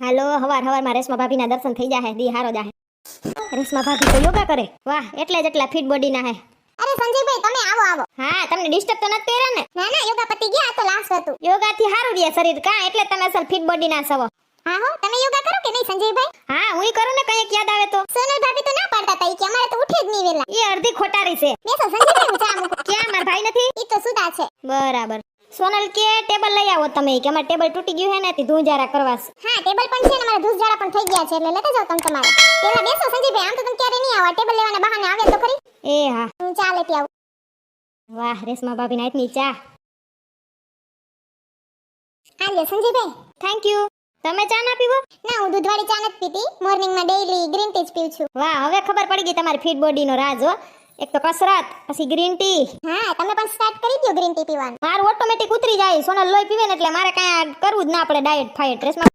હાલો હવાર હવારમાં રેશમા ભાભીના દર્શન થઈ જાહે દી હારો જાહે. રેશમા ભાભી તો યોગા કરે. વાહ એટલે જ એટલા ફિટ બોડી ના હે. અરે સંજયભાઈ તમે આવો આવો. હા તમને ડિસ્ટર્બ તો નથી કર્યા ને? ના ના યોગા પતી ગયા આ તો લાસ્ટ હતું. યોગાથી હારું રહે શરીર. કા એટલે તમે અસલ ફિટ બોડી ના સવો હા હો તમે યોગા કરો કે નહીં સંજયભાઈ? હા હું કરું ને કઈ યાદ આવે તો. સોનલ ભાભી તો ના પાડતા હતા કે અમારે તો ઉઠે જ નહીં વેલા. એ અડધી ખોટારી છે. બેસો સંજયભાઈ હું ચા મૂકું. ક્યાં મારા ભાઈ નથી? ઈ તો સુતા છે. બરાબર. સોનલ કે ટેબલ લઈ આવો તમે કે અમાર ટેબલ તૂટી ગયું હે ને તે ધૂંજારા કરવાસ હા ટેબલ પણ છે ને મારા ઝાડા પણ થઈ ગયા છે એટલે લેતા જાવ તમે તમારે. પેલા બેસો સંજયભાઈ આમ તો તમે ક્યારે નહીં આવો ટેબલ લેવાના બહાને આવે તો ખરી. એ હા. હું ચા લેતી આવું. વાહ રેશમા ભાભી નાઈટની ચા. હા સંજયભાઈ થેન્ક યુ તમે ચા ના પીવો? ના હું દૂધવાળી ચા નથી પીતી. મોર્નિંગમાં ડેઈલી ગ્રીન ટી જ પીઉં છું. વાહ હવે ખબર પડી ગઈ તમારી ફિટ બોડીનો રાજ હો. એક તો કસરત પછી ગ્રીન ટી હા તમે પણ સ્ટાર્ટ કરી દો ગ્રીન ટી પીવાનું. મારું ઓટોમેટિક ઉતરી જાય સોનલ લોહી પીવે ને એટલે મારે કાંઈ કરવું જ ના પડે ડાયટ ફાયટ રેશમા